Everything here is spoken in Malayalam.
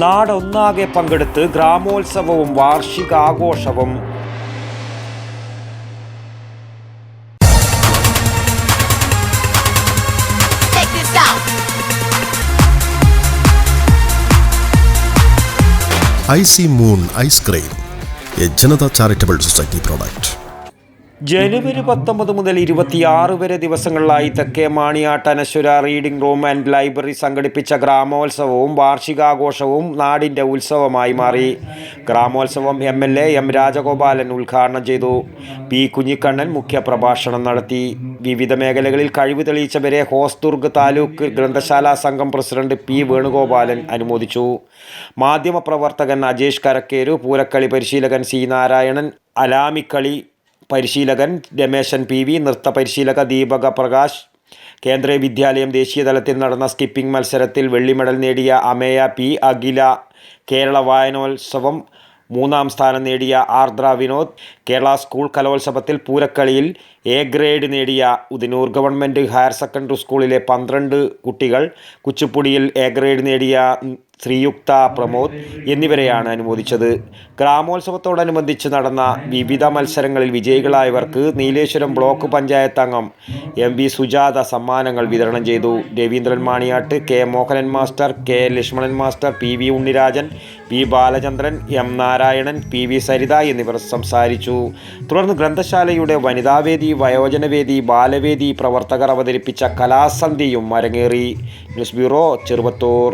നാടൊന്നാകെ പങ്കെടുത്ത് ഗ്രാമോത്സവവും വാർഷികാഘോഷവും Check this out. Icy moon ice cream A Janatha charitable society product ജനുവരി പത്തൊമ്പത് മുതൽ ഇരുപത്തിയാറ് വരെ ദിവസങ്ങളിലായി തെക്കേ Maniyat Anashwara reading room and library സംഘടിപ്പിച്ച ഗ്രാമോത്സവവും വാർഷികാഘോഷവും നാടിന്റെ ഉത്സവമായി മാറി. ഗ്രാമോത്സവം M L A M Rajagopalan ഉദ്ഘാടനം ചെയ്തു. പി കുഞ്ഞിക്കണ്ണൻ മുഖ്യപ്രഭാഷണം നടത്തി. വിവിധ മേഖലകളിൽ കഴിവ് തെളിയിച്ചവരെ ഹോസ്ദുർഗ് താലൂക്ക് ഗ്രന്ഥശാല സംഘം പ്രസിഡന്റ് പി വേണുഗോപാലൻ അനുമോദിച്ചു. മാധ്യമപ്രവർത്തകൻ അജേഷ് കരക്കേരു പൂരക്കളി പരിശീലകൻ സി നാരായണൻ അലാമിക്കളി പരിശീലകൻ രമേശൻ പി വി നൃത്ത പരിശീലക ദീപക പ്രകാശ് കേന്ദ്രീയ വിദ്യാലയം ദേശീയതലത്തിൽ നടന്ന സ്കിപ്പിംഗ് മത്സരത്തിൽ വെള്ളി മെഡൽ നേടിയ അമേയ പി അഖില കേരള വായനോത്സവം മൂന്നാം സ്ഥാനം നേടിയ ആർദ്ര വിനോദ് കേരള സ്കൂൾ കലോത്സവത്തിൽ പൂരക്കളിയിൽ എ ഗ്രേഡ് നേടിയ ഉദിനൂർ ഗവൺമെന്റ് ഹയർ സെക്കൻഡറി സ്കൂളിലെ പന്ത്രണ്ട് കുട്ടികൾ കുച്ചിപ്പുടിയിൽ എ ഗ്രേഡ് നേടിയ ശ്രീയുക്ത പ്രമോദ് എന്നിവരെയാണ് അനുമോദിച്ചത്. ഗ്രാമോത്സവത്തോടനുബന്ധിച്ച് നടന്ന വിവിധ മത്സരങ്ങളിൽ വിജയികളായവർക്ക് നീലേശ്വരം ബ്ലോക്ക് പഞ്ചായത്ത് അംഗം എം വി സുജാത സമ്മാനങ്ങൾ വിതരണം ചെയ്തു. Raveendran Maniyat K Mohanan master K Lakshmanan master P V Unnirajan P Balachandran M Narayanan P V Saritha എന്നിവർ സംസാരിച്ചു. തുടർന്ന് ഗ്രന്ഥശാലയുടെ വനിതാവേദി വയോജനവേദി ബാലവേദി പ്രവർത്തകർ അവതരിപ്പിച്ച കലാസന്ധിയും അരങ്ങേറി. News bureau Cheruvathur.